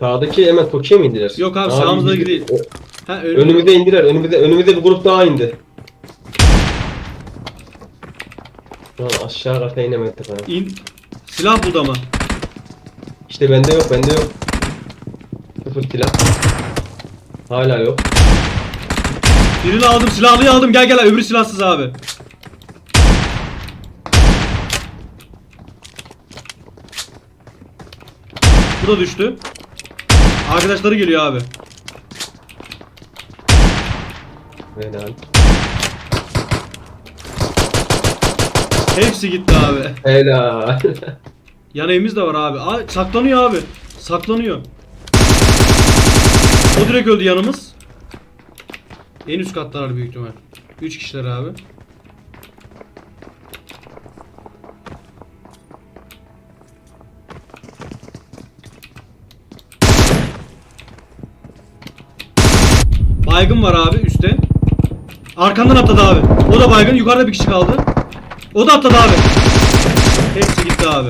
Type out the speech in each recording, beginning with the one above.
Sağdaki hemen Tokyo'ya mı indiler? Yok abi, Aa, sağımızda bir- değil. o- Ha önümüzde. İndiler. Önümüzde, önümüzde bir grup daha indi. Lan aşağı kata inemedik ha. İn. Silah buldu ama. İşte bende yok, bende yok. Sıfır silah. Hala yok. Birini aldım silahlıyı aldım gel gel öbürü silahsız abi. Bu da düştü. Arkadaşları geliyor abi. Helal. Hepsi gitti abi. Helal. Yan evimiz de var abi. Aa, saklanıyor abi. Saklanıyor. O direkt öldü yanımız. En üst kattalar büyük ihtimal. 3 kişiler abi. Baygın var abi üstte. Arkandan atladı abi. O da baygın. Yukarıda bir kişi kaldı. O da atladı abi. Hepsi gitti abi.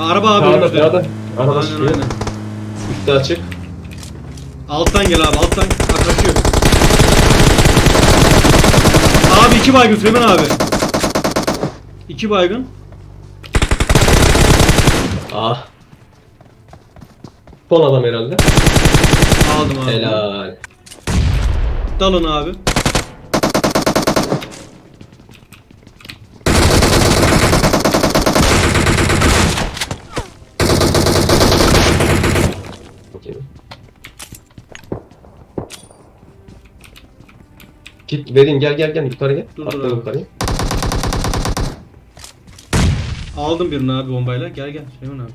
Araba abi Sağda, önümüzde. sağda. Araba Aynen çıkıyor. aynen. Üstü açık. Alttan gel abi alttan. Ha, kaçıyor. Abi iki baygın Süleyman abi. İki baygın. Ah. Son adam herhalde. Aldım abi. Helal. Dalın abi. Git vereyim gel gel gel yukarı gel. Dur, dur abi. yukarı. Aldım birini abi bombayla. Gel gel Süleyman abi.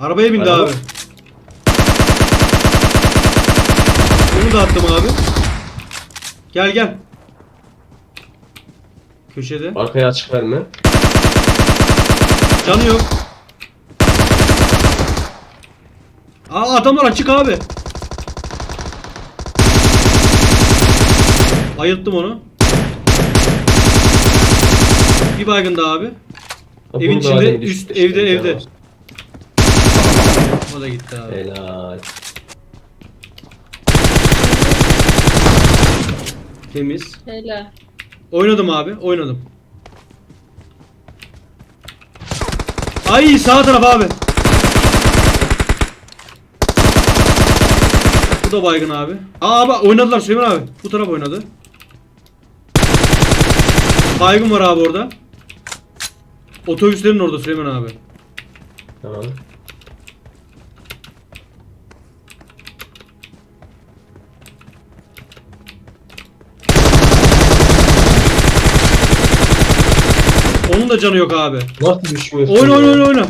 Arabaya bindi Araba. abi. Bunu da attım abi. Gel gel. Köşede. Arkaya açık verme. Canı yok. Aa adamlar açık abi. Ayılttım onu. Bir baygın daha abi. Ha, Evin burada içinde, düştü üst, işte, evde, evde. O da gitti abi. Helal. Temiz. Helal. Oynadım abi, oynadım. Ay sağ taraf abi. Bu da baygın abi. Aa abi oynadılar Süleyman abi. Bu taraf oynadı. Baygın var abi orada. Otobüslerin orada Süleyman abi. Tamam. Onun da canı yok abi. Nasıl düşmüyorsun? Oyna oyna oyna oyna.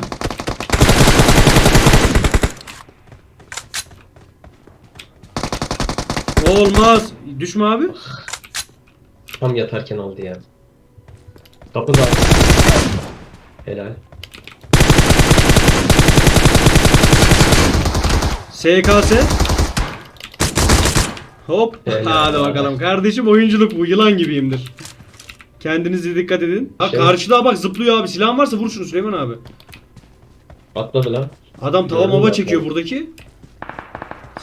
Olmaz. Düşme abi. Tam yatarken aldı ya. Kapı da. Helal. SKS. Hop. Helal. Hadi bakalım. Kardeşim oyunculuk bu. Yılan gibiyimdir. Kendinize dikkat edin. Ha Şey- karşıda bak zıplıyor abi. Silahın varsa vur şunu Süleyman abi. Atladı lan. Adam tava Gördüm mava ben. çekiyor buradaki.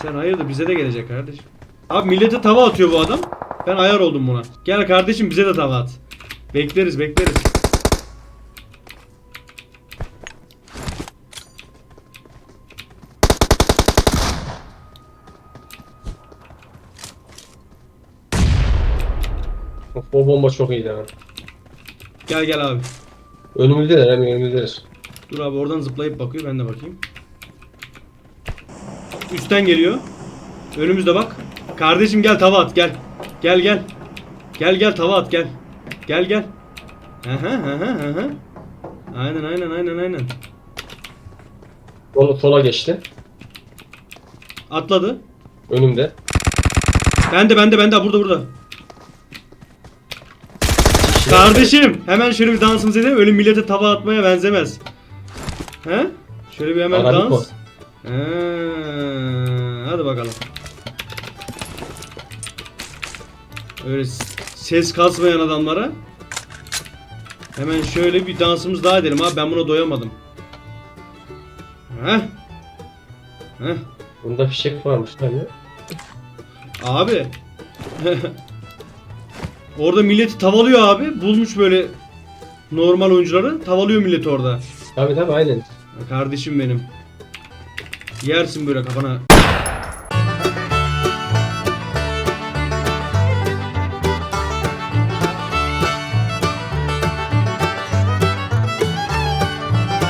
Sen hayırdır bize de gelecek kardeşim. Abi millete tava atıyor bu adam. Ben ayar oldum buna. Gel kardeşim bize de tava at. Bekleriz bekleriz. O bomba çok iyiydi ha. Gel gel abi. Önümüzdeler hem önümüzdeler. Dur abi oradan zıplayıp bakıyor ben de bakayım. Üstten geliyor. Önümüzde bak. Kardeşim gel tava at gel. Gel gel. Gel gel tava at gel. Gel gel. Aha aha aha. Aynen aynen aynen aynen. Sola, sola geçti. Atladı. Önümde. Bende bende bende burada burada. Kardeşim hemen şöyle bir dansımız edelim. Öyle millete tava atmaya benzemez. He? Şöyle bir hemen Arabiko. dans. He, hadi bakalım. Öyle ses kasmayan adamlara. Hemen şöyle bir dansımız daha edelim abi ben buna doyamadım. Heh. Heh. Bunda fişek varmış hani. Abi. orada milleti tavalıyor abi. Bulmuş böyle normal oyuncuları. Tavalıyor milleti orada. Tabi tabi aynen. Kardeşim benim. Yersin böyle kafana.